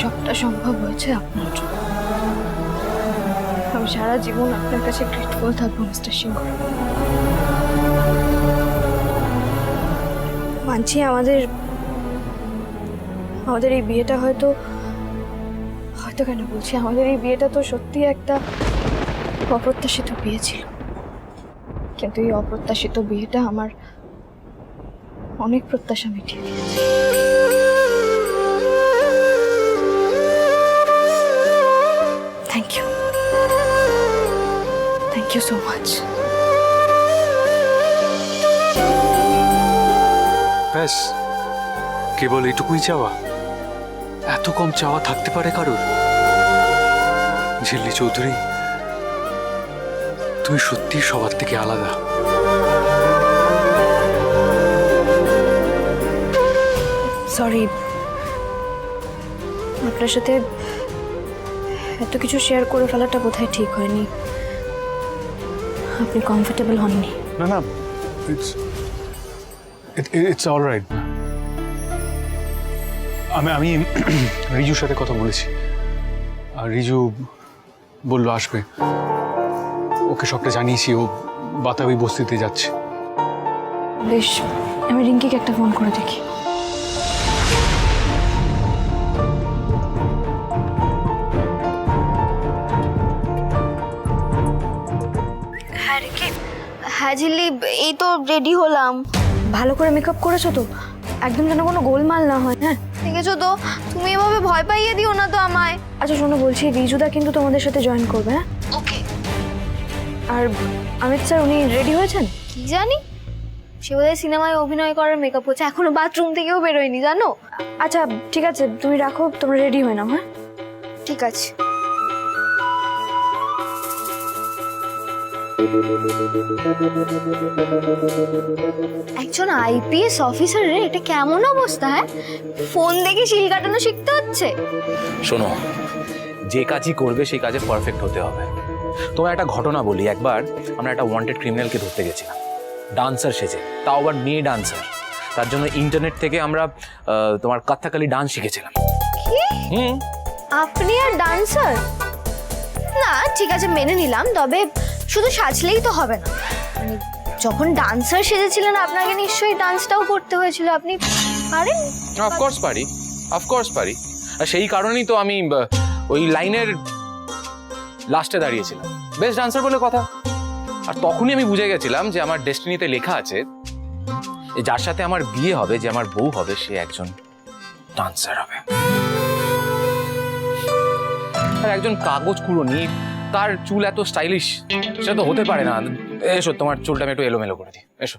সবটা সম্ভব হয়েছে আপনার জন্য। আমি সারা জীবন আপনার কাছে গ্রেটফুল থাকব মিস্টার সিংহ। মানছি আমাদের আমাদের এই বিয়েটা হয়তো হয়তো কেন বলছি, আমাদের এই বিয়েটা তো সত্যি একটা অপ্রত্যাশিত বিয়ে ছিল। কিন্তু এই অপ্রত্যাশিত বিয়েটা আমার অনেক প্রত্যাশা মিটিয়ে দিয়েছে। ইউ সো মাচ ব্যাস কেবল এটুকুই চাওয়া। এত কম চাওয়া থাকতে পারে কারোর? ঝিল্লি চৌধুরী তুমি সত্যি সবার থেকে আলাদা। সরি আপনার সাথে এত কিছু শেয়ার করে ফেলাটা বোধহয় ঠিক হয়নি। আপনি কমফোর্টেবল হননি। না না it's it it's all right আমি আমি রিজুর সাথে কথা বলেছি। আর রিজু বলল আসবে। ওকে সবটা জানিয়েছি ও বাতাবি বস্তিতে যাচ্ছে। বেশ আমি রিঙ্কিকে একটা ফোন করে দেখি। রিঙ্কি হ্যাঁ ঝিল্লি এই তো রেডি হলাম। ভালো করে মেকআপ করেছ তো? একদম যেন কোনো গোলমাল না হয় হ্যাঁ? দেখেছ তো? তুমি এভাবে ভয় পাইয়ে দিও না তো আমায়। আচ্ছা শোনো বলছি রিজুদা কিন্তু তোমাদের সাথে জয়েন করবে হ্যাঁ? ওকে আর অমিত স্যার উনি রেডি হয়েছেন? কি জানি? সে বোধহয় সিনেমায় অভিনয় করার মেকআপ হচ্ছে। এখনও বাথরুম থেকেও বেরোয়নি জানো? আচ্ছা ঠিক আছে তুমি রাখো তোমরা রেডি হয়ে নাও হ্যাঁ? ঠিক আছে। একজন আইপিএস অফিসারের এটা কেমন অবস্থা হ্যাঁ? ফোন দেখে শিল কাটানো শিখতে হচ্ছে। শোনো যে কাজই করবে সেই কাজে পারফেক্ট হতে হবে। তোমার একটা ঘটনা বলি একবার আমরা একটা ওয়ান্টেড ক্রিমিনালকে ধরতে গেছিলাম। ডান্সার সেজে তাও আবার মেয়ে ডান্সার তার জন্য ইন্টারনেট থেকে আমরা তোমার কাত্তাকালি ডান্স শিখেছিলাম। হুম। আপনি আর ডান্সার না ঠিক আছে মেনে নিলাম তবে শুধু সাজলেই তো হবে না। মানে যখন ডান্সার সেজেছিলেন, আপনাকে নিশ্চয়ই ডান্সটাও করতে হয়েছিল। আপনি পারেন? অফকোর্স পারি। অফকোর্স পারি। আর সেই কারণেই তো আমি ওই লাইনের লাস্টে দাঁড়িয়েছিলাম। বেস্ট ডান্সার বলে কথা। আর তখনই আমি বুঝে গেছিলাম যে আমার ডেস্টিনিতে লেখা আছে যার সাথে আমার বিয়ে হবে, যে আমার বউ হবে, সে একজন ডান্সার হবে। আর একজন কাগজ কুড়োনি তার চুল এত স্টাইলিশ সেটা তো হতে পারে না। এসো, তোমার চুলটা আমি একটু এলোমেলো করে দিই। এসো।